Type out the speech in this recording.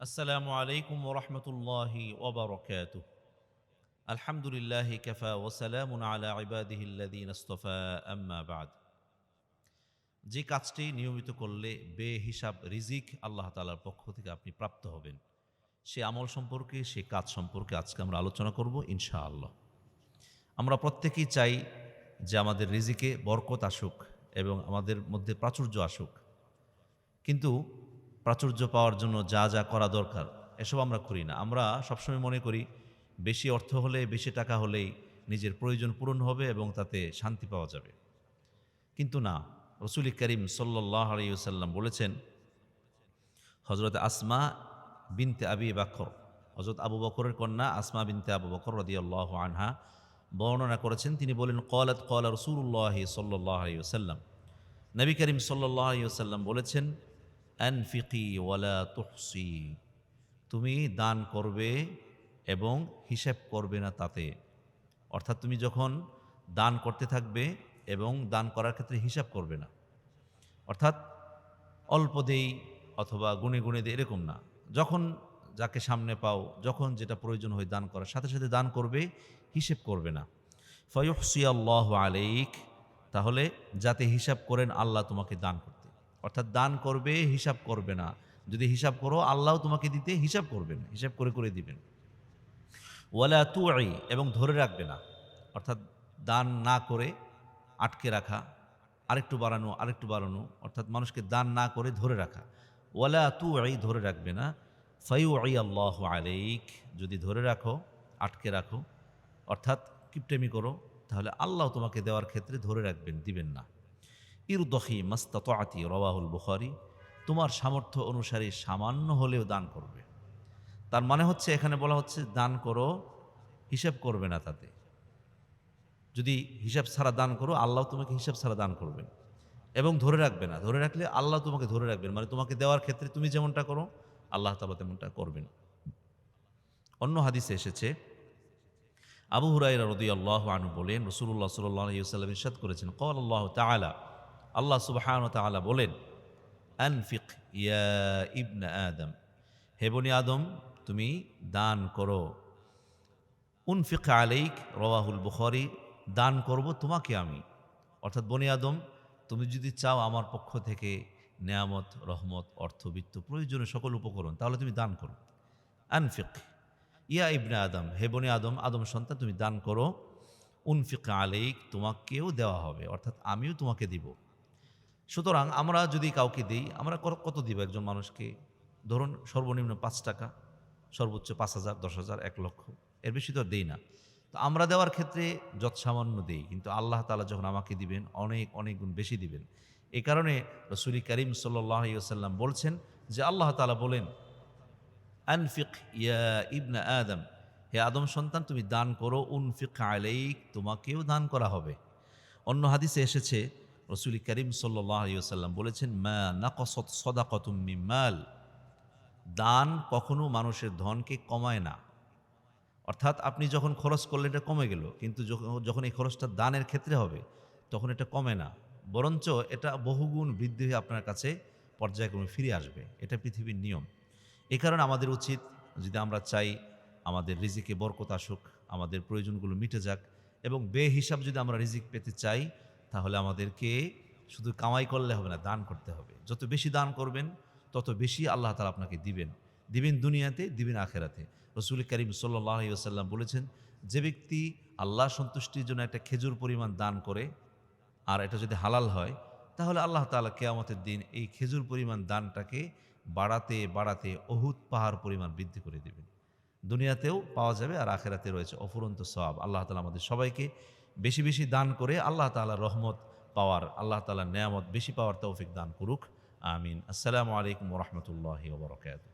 আসসালামু আলাইকুম ওরহমতুল্লাহি ওবরকাত আলহামদুলিল্লাহ কফা ওসালামুন আলা ইবাদিহিল্লাদিন আস্তফা, আম্মা বাদ। যে কাজটি নিয়মিত করলে বে হিসাব রিজিক আল্লাহ তালার পক্ষ থেকে আপনি প্রাপ্ত হবেন। সে আমল সম্পর্কে, সে কাজ সম্পর্কে আজকে আমরা আলোচনা করব ইনশাআল্লাহ। আমরা প্রত্যেকেই চাই যে আমাদের রিজিকে বরকত আসুক এবং আমাদের মধ্যে প্রাচুর্য আসুক। কিন্তু প্রাচুর্য পাওয়ার জন্য যা যা করা দরকার, এসব আমরা করি না। আমরা সবসময় মনে করি, বেশি অর্থ হলে, বেশি টাকা হলেই নিজের প্রয়োজন পূরণ হবে এবং তাতে শান্তি পাওয়া যাবে। কিন্তু না, রসুল করিম সাল্লাহ আলিয়াল্লাম বলেছেন হজরত আসমা বিনতে আবি বাকর হজরত আবু বকরের কন্যা আসমা বিনতে আবু বকর রদিয়াল্লাহ আনহা বর্ণনা করেছেন। তিনি বলেন কলাত কলা রসুল্লাহ সাল্লাহ আলিয়াল্লাম নবী করিম সাল্লাহ আলিয়াল্লাম বলেছেন অ্যানফিকি ওয়ালা তুহসি। তুমি দান করবে এবং হিসেব করবে না তাতে। অর্থাৎ তুমি যখন দান করতে থাকবে এবং দান করার ক্ষেত্রে হিসাব করবে না। অর্থাৎ অল্প দেই অথবা গুনে গুনে দেই এরকম না। যখন যাকে সামনে পাও, যখন যেটা প্রয়োজন হয় দান করার, সাথে সাথে দান করবে, হিসেব করবে না। ফয়ুহসি আল্লাহ আলাইক, তাহলে যাতে হিসাব করেন আল্লাহ তোমাকে দান করতে অর্থাৎ দান করবে, হিসাব করবে না। যদি হিসাব করো, আল্লাহ তোমাকে দিতে হিসাব করবেন, হিসাব করে করে দিবেন। ওয়ালা তু এবং ধরে রাখবে না। অর্থাৎ দান না করে আটকে রাখা, আরেকটু বাড়ানো আরেকটু বাড়ানো, অর্থাৎ মানুষকে দান না করে ধরে রাখা। ওয়ালা তু ধরে রাখবে না। ফাইউ আই আল্লাহ আলাইক, যদি ধরে রাখো, আটকে রাখো, অর্থাৎ কিপটেমি করো, তাহলে আল্লাহ তোমাকে দেওয়ার ক্ষেত্রে ধরে রাখবেন, দিবেন না। ইরদহি মাস্তাতি রওয়াহুল বুখারি, তোমার সামর্থ্য অনুসারে সামান্য হলেও দান করবে। তার মানে হচ্ছে, এখানে বলা হচ্ছে, দান করো, হিসাব করবে না তাতে। যদি হিসাব ছাড়া দান করো, আল্লাহ তোমাকে হিসাব ছাড়া দান করবেন। এবং ধরে রাখবে না। ধরে রাখলে আল্লাহ তোমাকে ধরে রাখবেন। মানে তোমাকে দেওয়ার ক্ষেত্রে তুমি যেমনটা করো, আল্লাহ তালা তেমনটা করবেন। অন্য হাদিসে এসেছে, আবু হুরাইরা রদি আল্লাহ আনু বলেন রসুল্লাহ সাল্লাহ সাল্লাম ইসাদ করেছেন কল আল্লাহ তালা আল্লাহ সুবাহান তালা বলেন, আনফিক ইয়া ইবনা আদম। হে বনি আদম, তুমি দান করো। উনফিক আলাইক রওয়াহুল বুখারি, দান করব তোমাকে আমি। অর্থাৎ বনি আদম, তুমি যদি চাও আমার পক্ষ থেকে নেয়ামত, রহমত, অর্থবিত্ত, প্রয়োজনীয় সকল উপকরণ, তাহলে তুমি দান করো। আনফিক ইয়া ইবনে আদম। হে বনি আদম আদম সন্তান, তুমি দান করো। উনফিক আলাইক তোমাকেও দেওয়া হবে। অর্থাৎ আমিও তোমাকে দিব। সুতরাং আমরা যদি কাউকে দিই, আমরা কত দিব একজন মানুষকে? ধরুন সর্বনিম্ন পাঁচ টাকা, সর্বোচ্চ পাঁচ হাজার, দশ হাজার, এক লক্ষ। এর বেশি তো দেই না। তো আমরা দেওয়ার ক্ষেত্রে যৎসামান্য দেই, কিন্তু আল্লাহ তালা যখন আমাকে দিবেন, অনেক অনেক গুণ বেশি দিবেন। এই কারণে রসুলি করিম সাল্লাম বলছেন যে আল্লাহ তালা বলেন, আনফিক ইয়া ইবনা আদম, হে আদম সন্তান, তুমি দান করো, উনফিক আলাইক, তোমাকেও দান করা হবে। অন্য হাদিসে এসেছে রসুল করিম সাল্লাম বলেছেন, মা নাকসত সদাকতুম মাল। দান কখনো মানুষের ধনকে কমায় না। অর্থাৎ আপনি যখন খরচ করলে এটা কমে গেল। কিন্তু যখন এই খরচটা দানের ক্ষেত্রে হবে, তখন এটা কমে না। বরঞ্চ এটা বহুগুণ বৃদ্ধি হয়ে আপনার কাছে পর্যায়ক্রমে ফিরে আসবে। এটা পৃথিবীর নিয়ম। এ কারণে আমাদের উচিত, যদি আমরা চাই আমাদের রিজিকে বরকত আসুক, আমাদের প্রয়োজনগুলো মিটে যাক এবং বে হিসাব যদি আমরা রিজিক পেতে চাই তাহলে আমাদেরকে শুধু কামাই করলে হবে না, দান করতে হবে। যত বেশি দান করবেন, তত বেশি আল্লাহ তালা আপনাকে দিবেন। দিবেন দুনিয়াতে, দিবেন আখেরাতে। রসুল করিম সাল্লাম বলেছেন, যে ব্যক্তি আল্লাহ সন্তুষ্টির জন্য একটা খেজুর পরিমাণ দান করে, আর এটা যদি হালাল হয়, তাহলে আল্লাহ তালা কেয়ামতের দিন এই খেজুর পরিমাণ দানটাকে বাড়াতে বাড়াতে অহুত পাহাড় পরিমাণ বৃদ্ধি করে দেবেন। দুনিয়াতেও পাওয়া যাবে আর আখেরাতে রয়েছে অফুরন্ত সব আল্লাহ তালা আমাদের সবাইকে বেশি বেশি দান করে আল্লাহ তালা রহমত পাওয়ার, আল্লাহ তালা নেয়ামত বেশি পাওয়ার তৌফিক দান করুক। আমিন। আসসালামু আলাইকুম রহমতুল্লাহ ওবরকাত